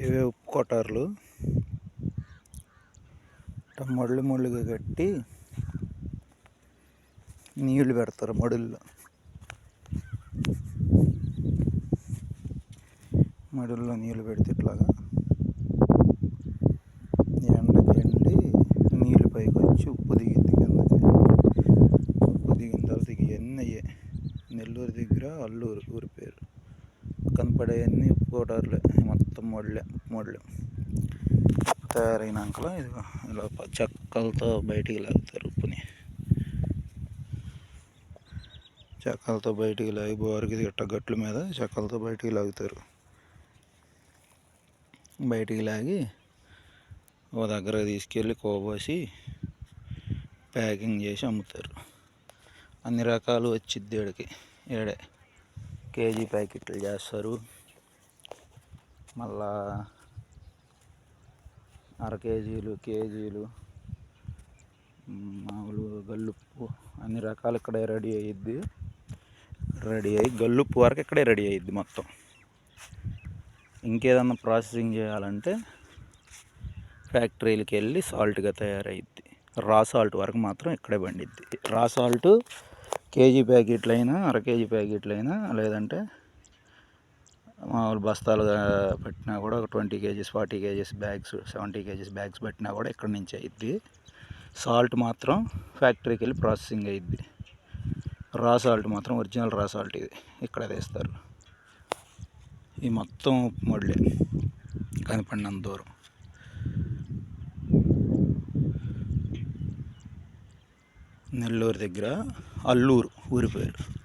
ఇవే ఉప్పు కొటార్లు మడులు మడులుగా కట్టి నీళ్ళు పెడతారు మడుల్లో. మడుల్లో నీళ్ళు పెడితే ఇట్లాగా ఎండకి ఎండి నీళ్ళు పైకి వచ్చి ఉప్పు దిగింది కిందకి. ఉప్పు దిగిన తర్వాత ఇవన్నీ అయ్యే. నెల్లూరు దగ్గర అల్లూరు ఊరి పేరు. కనపడేవన్నీ ఉప్పు కోటారులే మొత్తం మడులే మొడలు. తయారైనాక ఇదిగో ఇలా చెక్కలతో బయటికి లాగుతారు ఉప్పుని. చెక్కలతో బయటికి లాగి బోరికి ఇట్ట గట్ల మీద చెక్కలతో బయటికి లాగుతారు. బయటికి లాగి ఓ దగ్గర తీసుకెళ్ళి కోబోసి ప్యాకింగ్ చేసి అమ్ముతారు. అన్ని రకాలు వచ్చిద్ది ఏడికి ఏడే కేజీ ప్యాకెట్లు చేస్తారు. మళ్ళా అర కేజీలు కేజీలు మామూలు గల్లుప్పు అన్ని రకాలు ఇక్కడే రెడీ అయ్యిద్ది రెడీ అయ్యి గల్లుప్పు వరకు ఇక్కడే రెడీ అయ్యిద్ది మొత్తం. ఇంకేదన్నా ప్రాసెసింగ్ చేయాలంటే ఫ్యాక్టరీలకి వెళ్ళి సాల్ట్గా తయారైద్ది. రా సాల్ట్ వరకు మాత్రం ఇక్కడే పండిద్ది. రా సాల్ట్ కేజీ ప్యాకెట్లు అయినా అర కేజీ ప్యాకెట్లు అయినా లేదంటే మామూలు బస్తాలు పెట్టినా కూడా ఒక twenty kgs forty kgs bags seventy kgs bags పెట్టినా కూడా ఇక్కడ నుంచి అయిద్ది. సాల్ట్ మాత్రం ఫ్యాక్టరీకి వెళ్ళి ప్రాసెసింగ్ అయిద్ది. రా సాల్ట్ మాత్రం ఒరిజినల్ రా సాల్ట్ ఇది. ఇక్కడ వేస్తారు ఈ మొత్తం మొడలే కనపడినంత దూరం. నెల్లూరు దగ్గర అల్లూరు ఊరి పేరు.